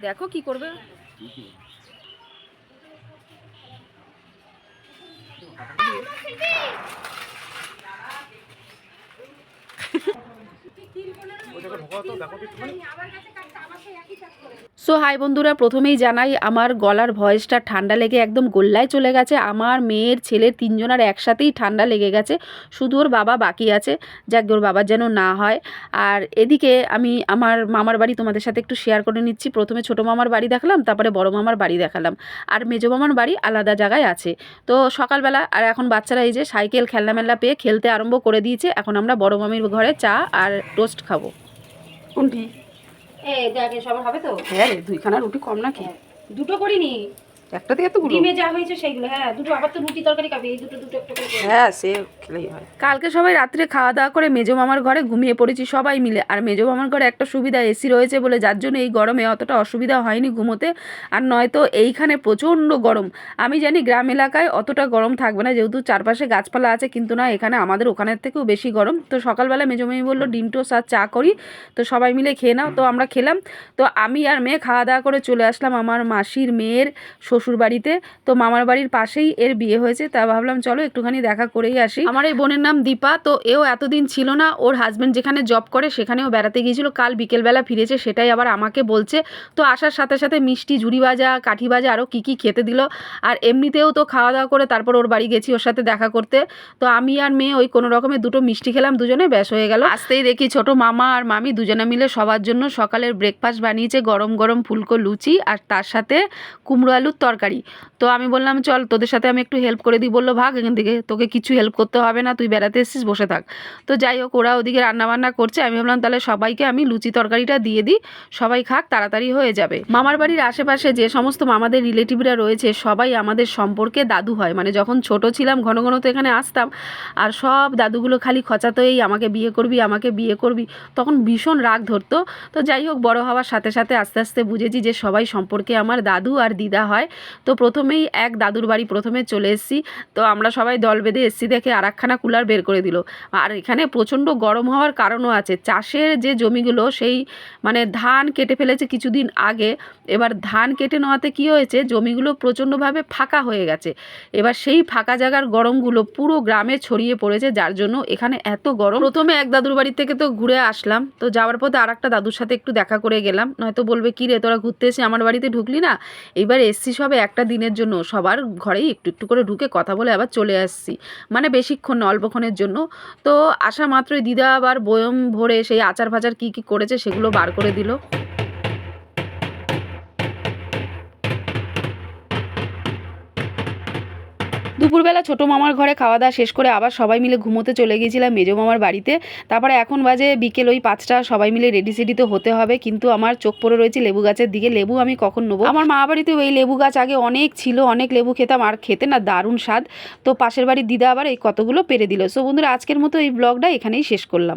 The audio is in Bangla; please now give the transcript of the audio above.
দেখো কি করবে সো হাই বন্ধুরা, প্রথমেই জানাই, আমার গলার ভয়েসটা ঠান্ডা লেগে একদম গোল্লায় চলে গেছে। আমার মেয়ের ছেলের তিনজনের একসাথেই ঠান্ডা লেগে গেছে। শুধু ওর বাবা বাকি আছে, যাক ওর বাবার যেন না হয়। আর এদিকে আমি আমার মামার বাড়ি তোমাদের সাথে একটু শেয়ার করে নিচ্ছি। প্রথমে ছোটো মামার বাড়ি দেখালাম, তারপরে বড় মামার বাড়ি দেখালাম। আর মেজো মামার বাড়ি আলাদা জায়গায় আছে। তো সকালবেলা, আর এখন বাচ্চারা এই যে সাইকেল খেলনা মেলনা পেয়ে খেলতে আরম্ভ করে দিয়েছে। এখন আমরা বড় মামির ঘরে চা আর টোস্ট খাব। কোনটি? এই দেখ সবার হবে তো? হ্যাঁ দুইখানা রুটি কম নাকি? দুটো করিনি। একটা দিয়ে এতগুলো? ডিমে যা হয়েছে সেইগুলো হ্যাঁ দুটো আবার তো রুটি তরকারি খাবে এই দুটো দুটো একটা করে। হ্যাঁ সে খেলেই হয়। কালকে সবাই রাত্রে খাওয়া দাওয়া করে মেজো মামার ঘরে ঘুমিয়ে পড়েছি সবাই মিলে। আর মেজো মামার ঘরে একটা সুবিধা এসি রয়েছে বলে যার জন্য এই গরমে অতটা অসুবিধা হয়নি ঘুমোতে। আর নয়তো এইখানে প্রচণ্ড গরম। আমি জানি গ্রাম এলাকায় অতটা গরম থাকবে না যেহেতু চারপাশে গাছপালা আছে কিন্তু না এখানে আমাদের ওখানের থেকেও বেশি গরম। তো সকালবেলা মেজো মামি বলল ডিম টোস্ট আর চা করি তো সবাই মিলে খেয়ে নাও। তো আমরা খেলাম। তো আমি আর মেয়ে খাওয়া দাওয়া করে চলে আসলাম আমার মাসির মেয়ের শ্বশুর বাড়িতে তো মামার বাড়ির পাশেই এর বিয়ে হয়েছে তা ভাবলাম চলো একটুখানি দেখা করেই আসি। আমার এই বোনের নাম দীপা তো এও এতদিন ছিল না ওর হাজব্যান্ড যেখানে জব করে সেখানেও বেড়াতে গিয়েছিল কাল বিকেলবেলা ফিরেছে সেটাই আবার আমাকে বলছে। তো আসার সাথে সাথে মিষ্টি ঝুড়ি ভাজা কাঠি ভাজা আরও কী কী খেতে দিল। আর এমনিতেও তো খাওয়া দাওয়া করে তারপর ওর বাড়ি গেছি ওর সাথে দেখা করতে। তো আমি আর মেয়ে ওই কোনো রকমের দুটো মিষ্টি খেলাম দুজনে ব্যাস হয়ে গেল। আসতেই দেখি ছোট মামা আর মামি দুজনে মিলে সবার জন্য সকালের ব্রেকফাস্ট বানিয়েছে গরম গরম ফুলকো লুচি আর তার সাথে কুমড়ো আলুর তরকারি। তো আমি বললাম, চল, তোদের সাথে আমি একটু হেল্প করে দিই। বলল, ভাগ, এখান থেকে তোকে কিছু হেল্প করতে হবে না, তুই বেড়াতে এসেছিস, বসে থাক। তো যাই হোক, ওরা ওদিকে রান্নাবান্না করছে। আমি ভাবলাম, তাহলে সবাইকে আমি লুচি তরকারিটা দিয়ে দিই, সবাই খাক, তাড়াতাড়ি হয়ে যাবে। মামার বাড়ির আশেপাশে যে সমস্ত মামাদের রিলেটিভরা রয়েছে, সবাই আমাদের সম্পর্কে দাদু হয়। মানে যখন ছোট ছিলাম, ঘন ঘন তো এখানে আসতাম, আর সব দাদুগুলো খালি খচাতেই, আমাকে বিয়ে করবি, আমাকে বিয়ে করবি। তখন ভীষণ রাগ ধরতো। তো যাই হোক, বড় হওয়ার সাথে সাথে আস্তে আস্তে বুঝেছি যে সবাই সম্পর্কে আমার দাদু আর দিদা হয়। তো প্রথমেই এক দাদুর বাড়ি প্রথমে চলে এসেছি। তো আমরা সবাই দল বেঁধে এসছি দেখে আর একখানা কুলার বের করে দিল। আর এখানে প্রচণ্ড গরম হওয়ার কারণও আছে। চাষের যে জমিগুলো, সেই মানে ধান কেটে ফেলেছে কিছুদিন আগে। এবার ধান কেটে নেওয়াতে কী হয়েছে, জমিগুলো প্রচণ্ডভাবে ফাঁকা হয়ে গেছে। এবার সেই ফাঁকা জায়গার গরমগুলো পুরো গ্রামে ছড়িয়ে পড়েছে, যার জন্য এখানে এত গরম। প্রথমে এক দাদুর বাড়ি থেকে তো ঘুরে আসলাম। তো যাওয়ার পথে আর একটা দাদুর সাথে একটু দেখা করে গেলাম। নয়তো বলবে, কী রে, তোরা ঘুরতে এসে আমার বাড়িতে ঢুকলি না? এইবার এসছি সবে একটা দিনের জন্য। সবার ঘরেই একটু একটু করে ঢুকে কথা বলে আবার চলে আসছি। মানে বেশিক্ষণ অল্পক্ষণের জন্য। তো আসা মাত্রই দিদা আবার বয়ম ভরে সেই আচার ফাচার কী কী করেছে সেগুলো বার করে দিল। দুপুরবেলা ছোটো মামার ঘরে খাওয়া দাওয়া শেষ করে আবার সবাই মিলে ঘুমোতে চলে গিয়েছিলাম মেজো মামার বাড়িতে। তারপরে এখন বাজে বিকেল ওই পাঁচটা, সবাই মিলে রেডি সেডি তো হতে হবে, কিন্তু আমার চোখ পড়ে রয়েছে লেবু গাছের দিকে। লেবু আমি কখন নেব? আমার মা বাড়িতে ওই লেবু গাছ আগে অনেক ছিল, অনেক লেবু খেতাম, আর খেতে না দারুণ স্বাদ। তো পাশের বাড়ির দিদা আবার এই কতগুলো পেরে দিল। সো বন্ধুরা, আজকের মতো এই ব্লগটা এখানেই শেষ করলাম।